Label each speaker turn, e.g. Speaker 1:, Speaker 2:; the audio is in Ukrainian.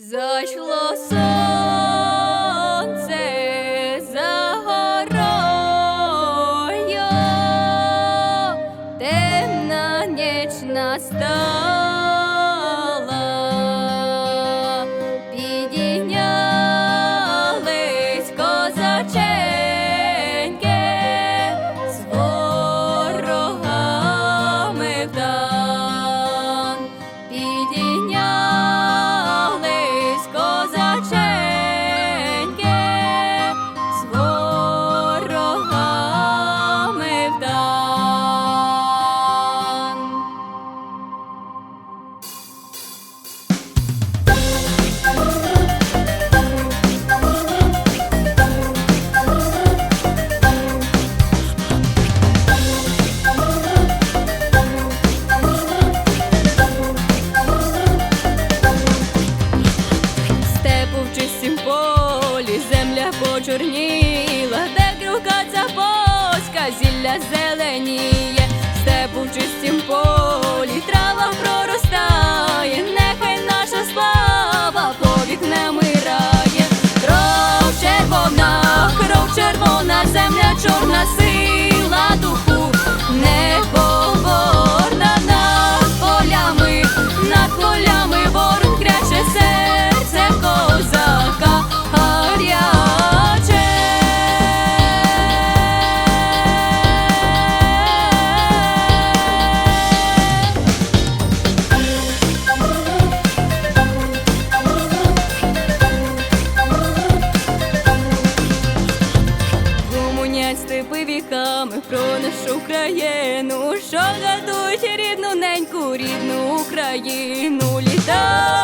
Speaker 1: Зайшло сонце за горою, темна ніч настала, почорніла, де круга запоська, зілля зеленіє, степу чистім полі, степи віками про нашу країну, що гадують рідну неньку, рідну Україну літа.